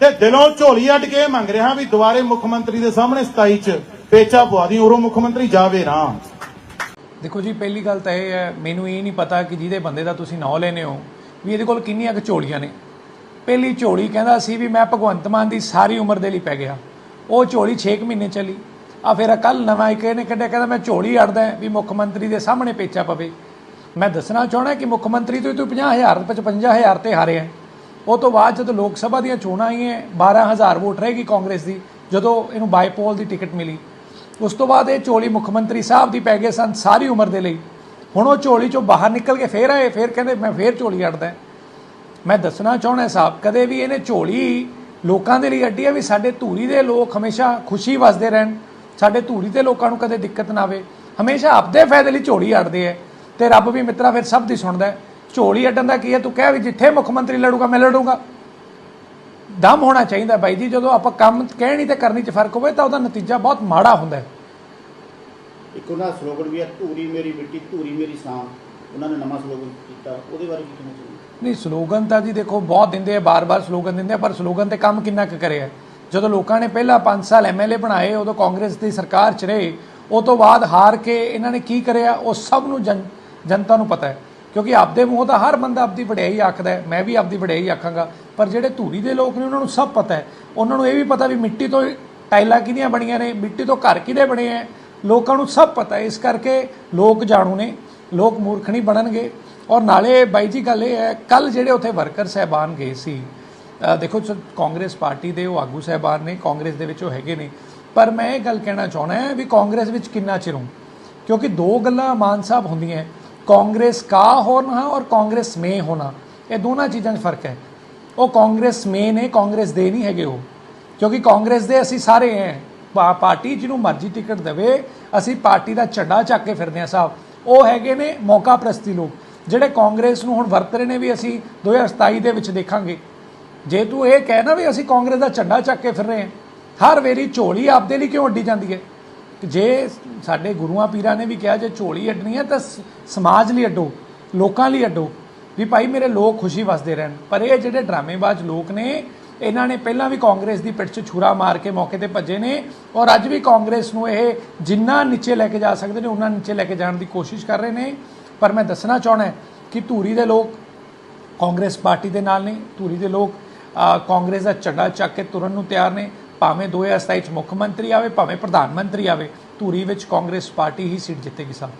ਤੇ ਦਿਲੋਂ ਝੋਲੀ ਅੱਡ ਕੇ ਇਹ ਮੰਗ ਰਿਹਾ ਵੀ ਦੁਬਾਰੇ ਮੁੱਖ ਮੰਤਰੀ ਦੇ ਸਾਹਮਣੇ 27 ਚ ਪੇਚਾ ਪਵਾ ਦੀ, ਉਰੋਂ ਮੁੱਖ ਮੰਤਰੀ ਜਾਵੇ ਨਾ ਦੇਖੋ ਜੀ, ਪਹਿਲੀ ਗੱਲ ਤਾਂ ਇਹ ਹੈ, ਮੈਨੂੰ ਇਹ ਨਹੀਂ ਪਤਾ ਕਿ ਜਿਹਦੇ ਬੰਦੇ ਦਾ ਤੁਸੀਂ ਨਾਂ ਲੈਨੇ ਹੋ, ਵੀ ਇਹਦੇ ਕੋਲ ਕਿੰਨੀਆਂ ਕੁ ਝੋਲੀਆਂ ਨੇ। ਪਹਿਲੀ ਝੋਲੀ ਕਹਿੰਦਾ ਸੀ ਵੀ ਮੈਂ ਭਗਵੰਤ ਮਾਨ ਦੀ ਸਾਰੀ ਉਮਰ ਦੇ ਲਈ ਪੈ ਗਿਆ। ਉਹ ਝੋਲੀ 6 ਮਹੀਨੇ ਚੱਲੀ। ਆ ਫਿਰ ਕੱਲ ਨਵਾਂ ਇੱਕ ਇਹਨੇ ਕੱਢਿਆ, ਕਹਿੰਦਾ ਮੈਂ ਝੋਲੀ ਅੜਦਾ ਵੀ ਮੁੱਖ ਮੰਤਰੀ ਦੇ ਸਾਹਮਣੇ ਪੇਚਾ ਪਵੇ। ਮੈਂ ਦੱਸਣਾ ਚਾਹਣਾ ਕਿ ਮੁੱਖ ਮੰਤਰੀ ਤੋਂ ਹੀ ਤੂੰ 50000 55000 ਤੇ ਹਾਰੇ ਹੈ। ਉਹ ਤੋਂ ਬਾਅਦ ਜਦੋਂ ਲੋਕ ਸਭਾ ਦੀਆਂ ਚੋਣਾਂ ਆਈਆਂ 12000 ਵੋਟ ਰਹੇਗੀ ਕਾਂਗਰਸ ਦੀ, ਜਦੋਂ ਇਹਨੂੰ ਬਾਈਪੋਲ ਦੀ ਟਿਕਟ ਮਿਲੀ। ਉਸ ਤੋਂ ਬਾਅਦ ਇਹ ਝੋਲੀ ਮੁੱਖ ਮੰਤਰੀ ਸਾਹਿਬ ਦੀ ਪੈ ਗਏ ਸਨ ਸਾਰੀ ਉਮਰ ਦੇ ਲਈ। ਹੁਣ ਉਹ ਝੋਲੀ ਚੋਂ ਬਾਹਰ ਨਿਕਲ ਕੇ ਫੇਰ ਆਏ, ਫੇਰ ਕਹਿੰਦੇ, ਮੈਂ ਫੇਰ ਝੋਲੀ ਅੜਦਾ ਮੈਂ ਦੱਸਣਾ ਚਾਹੁੰਦਾ ਸਾਹਿਬ, ਕਦੇ ਵੀ ਇਹਨੇ ਝੋਲੀ ਲੋਕਾਂ ਦੇ ਲਈ ਅੱਡੀ ਹੈ ਵੀ ਸਾਡੇ ਧੂਰੀ ਦੇ ਲੋਕ ਹਮੇਸ਼ਾ ਖੁਸ਼ੀ ਵਸਦੇ ਰਹਿਣ। ਸਾਡੇ ਧੂਰੀ ਦੇ ਲੋਕਾਂ ਨੂੰ ਕਦੇ ਦਿੱਕਤ ਨਾ ਆਵੇ। ਹਮੇਸ਼ਾ ਆਪਦੇ ਫਾਇਦੇ ਲਈ ਝੋਲੀ ਅੜਦੇ ਹੈ ਤੇ ਰੱਬ ਵੀ ਮਿੱਤਰਾ ਫਿਰ ਸਭ ਦੀ ਸੁਣਦਾ ਹੈ। ਝੋਲੀ ਅੱਡਣ ਦਾ ਕੀ ਹੈ? ਤੂੰ ਕਹਿ ਵੀ ਜਿੱਥੇ ਮੁੱਖ ਮੰਤਰੀ ਲੜੂਗਾ ਮੈਂ ਲੜੂਗਾ। ਦਮ ਹੋਣਾ ਚਾਹੀਦਾ ਬਾਈ ਜੀ ਜਦੋਂ ਆਪਾਂ ਕੰਮ ਕਹਿਣੀ ਤੇ ਕਰਨੀ 'ਚ ਫ਼ਰਕ ਹੋਵੇ ਤਾਂ ਉਹਦਾ ਨਤੀਜਾ ਬਹੁਤ ਮਾੜਾ ਹੁੰਦਾ ਹੈ। ਇੱਕ ਉਹਨਾਂ ਦਾ ਸਲੋਗਨ ਵੀ ਹੈ ਧੂਰੀ ਮੇਰੀ ਮਿੱਟੀ ਧੂਰੀ ਮੇਰੀ ਸਾਂ ਉਹਨਾਂ ਨੇ ਨਵਾਂ ਸਲੋਗਨ ਕੀਤਾ। ਉਹਦੇ ਬਾਰੇ ਕੀ ਕਹਿਣਾ ਚਾਹੁੰਦੇ ਨਹੀਂ ਸਲੋਗਨ ਤਾਂ ਜੀ ਦੇਖੋ ਬਹੁਤ ਦਿੰਦੇ ਆ ਬਾਰ-ਬਾਰ ਸਲੋਗਨ ਦਿੰਦੇ ਆ ਪਰ ਸਲੋਗਨ ਤੇ ਕੰਮ ਕਿੰਨਾ ਕੁ ਕਰਿਆ? ਜਦੋਂ ਲੋਕਾਂ ਨੇ ਪਹਿਲਾਂ 5 ਸਾਲ ਐਮਐਲਏ ਬਣਾਏ ਉਦੋਂ ਕਾਂਗਰਸ ਦੀ ਸਰਕਾਰ 'ਚ ਰਹੇ ਉਹ ਤੋਂ ਬਾਅਦ ਹਾਰ ਕੇ ਇਹਨਾਂ ਨੇ ਕੀ ਕਰਿਆ? ਉਹ ਸਭ ਨੂੰ ਜਨ- ਜਨਤਾ ਨੂੰ ਪਤਾ ਹੈ। ਕਿਉਂਕਿ ਆਪਦੇ ਮੂੰਹ ਤਾਂ ਹਰ ਬੰਦਾ ਆਪਦੀ ਵਡਿਆਈ ਆਖਦਾ ਮੈਂ ਵੀ ਆਪਦੀ ਵਡਿਆਈ ਆਖਾਂਗਾ। ਪਰ ਜਿਹੜੇ ਧੂਰੀ ਦੇ ਲੋਕ ਨੇ, ਉਹਨਾਂ ਨੂੰ ਸਭ ਪਤਾ ਹੈ। ਉਹਨਾਂ ਨੂੰ ਇਹ ਵੀ ਪਤਾ ਵੀ ਮਿੱਟੀ ਤੋਂ ਟਾਈਲਾਂ ਕਿਹਦੀਆਂ ਬਣੀਆਂ ਨੇ, ਮਿੱਟੀ ਤੋਂ ਘਰ ਕਿਹਦੇ ਬਣੇ ਹੈ। ਲੋਕਾਂ ਨੂੰ ਸਭ ਪਤਾ ਇਸ ਕਰਕੇ ਲੋਕ ਜਾਣੂ ਨੇ, ਲੋਕ ਮੂਰਖ ਨਹੀਂ ਬਣਨਗੇ। ਔਰ ਨਾਲੇ ਬਾਈ ਜੀ, ਗੱਲ ਇਹ ਹੈ, ਕੱਲ ਜਿਹੜੇ ਉੱਥੇ ਵਰਕਰ ਸਹਿਬਾਨ ਗਏ ਸੀ ਦੇਖੋ ਕਾਂਗਰਸ ਪਾਰਟੀ ਦੇ ਉਹ ਆਗੂ ਸਹਿਬਾਨ ਨੇ, ਕਾਂਗਰਸ ਦੇ ਵਿੱਚ ਉਹ ਹੈਗੇ ਨੇ। ਪਰ ਮੈਂ ਇਹ ਗੱਲ ਕਹਿਣਾ ਚਾਹੁੰਦਾ ਹਾਂ ਵੀ ਕਾਂਗਰਸ ਵਿੱਚ ਕਿੰਨਾ ਚਿਰ ਹੂੰ ਕਿਉਂਕਿ ਦੋ ਗੱਲਾਂ ਮਾਨ ਸਾਹਿਬ ਹੁੰਦੀਆਂ ਕਾਂਗਰਸ ਕਾ ਹੋਣਾ ਔਰ ਕਾਂਗਰਸ ਮੇ ਹੋਣਾ ਇਹ ਦੋਨਾਂ ਚੀਜ਼ਾਂ 'ਚ ਫ਼ਰਕ ਹੈ ਉਹ ਕਾਂਗਰਸ ਮੇ ਨੇ ਕਾਂਗਰਸ ਦੇ ਨਹੀਂ ਹੈਗੇ ਉਹ ਕਿਉਂਕਿ ਕਾਂਗਰਸ ਦੇ ਅਸੀਂ ਸਾਰੇ ਹੈ ਪਾ- ਪਾਰਟੀ ਜਿਹਨੂੰ ਮਰਜ਼ੀ ਟਿਕਟ ਦੇਵੇ ਅਸੀਂ ਪਾਰਟੀ ਦਾ ਝੰਡਾ ਚੱਕ ਕੇ ਫਿਰਦੇ ਹਾਂ ਸਾਹਿਬ ਉਹ ਹੈਗੇ ਨੇ ਮੌਕਾ ਪ੍ਰਸਤੀ ਲੋਕ ਜਿਹੜੇ ਕਾਂਗਰਸ ਨੂੰ ਹੁਣ ਵਰਤ ਰਹੇ ਨੇ ਵੀ ਅਸੀਂ 2027 ਦੇ ਵਿੱਚ ਦੇਖਾਂਗੇ ਜੇ ਤੂੰ ਇਹ ਕਹਿ ਨਾ ਵੀ ਅਸੀਂ ਕਾਂਗਰਸ ਦਾ ਝੰਡਾ ਚੱਕ ਕੇ ਫਿਰ ਰਹੇ ਹਾਂ ਹਰ ਵੇਰੀ ਝੋਲੀ ਆਪਦੇ ਲਈ ਕਿਉਂ ਅੱਡੀ ਜਾਂਦੀ ਹੈ ਜੇ ਸਾਡੇ ਗੁਰੂਆਂ ਪੀਰਾਂ ਨੇ ਵੀ ਕਿਹਾ ਜੇ ਝੋਲੀ ਅੱਡਣੀ ਹੈ ਤਾਂ ਸ- ਸਮਾਜ ਲਈ ਅੱਡੋ, ਲੋਕਾਂ ਲਈ ਅੱਡੋ। ਵੀ ਭਾਈ ਮੇਰੇ ਲੋਕ ਖੁਸ਼ੀ ਵਸਦੇ ਰਹਿਣ। ਪਰ ਇਹ ਜਿਹੜੇ ਡਰਾਮੇਬਾਜ਼ ਲੋਕ ਨੇ, ਇਹਨਾਂ ਨੇ ਪਹਿਲਾਂ ਵੀ ਕਾਂਗਰਸ ਦੀ ਪਿੱਠ 'ਚ ਛੁਰਾ ਮਾਰ ਕੇ ਮੌਕੇ ਤੇ ਭੱਜੇ ਨੇ ਔਰ ਅੱਜ ਵੀ ਕਾਂਗਰਸ ਨੂੰ ਇਹ ਜਿੰਨਾ ਨੀਚੇ ਲੈ ਕੇ ਜਾ ਸਕਦੇ ਨੇ, ਉਹਨਾਂ ਨੀਚੇ ਲੈ ਕੇ ਜਾਣ ਦੀ ਕੋਸ਼ਿਸ਼ ਕਰ ਰਹੇ ਨੇ। ਪਰ ਮੈਂ ਦੱਸਣਾ ਚਾਹਣਾ ਕਿ ਧੂਰੀ ਦੇ ਲੋਕ ਕਾਂਗਰਸ ਪਾਰਟੀ ਦੇ ਨਾਲ ਨੇ। ਧੂਰੀ ਦੇ ਲੋਕ ਕਾਂਗਰਸ ਦਾ ਝੰਡਾ ਚੱਕ ਕੇ ਤੁਰਨ ਨੂੰ ਤਿਆਰ ਨੇ। ਭਾਵੇਂ 2027 ਚ ਮੁੱਖ ਮੰਤਰੀ ਆਵੇ, ਭਾਵੇਂ ਪ੍ਰਧਾਨ ਮੰਤਰੀ ਆਵੇ, ਧੂਰੀ ਵਿੱਚ ਕਾਂਗਰਸ ਪਾਰਟੀ ਹੀ ਸੀਟ ਜਿੱਤੇਗੀ ਸਾਹਿਬ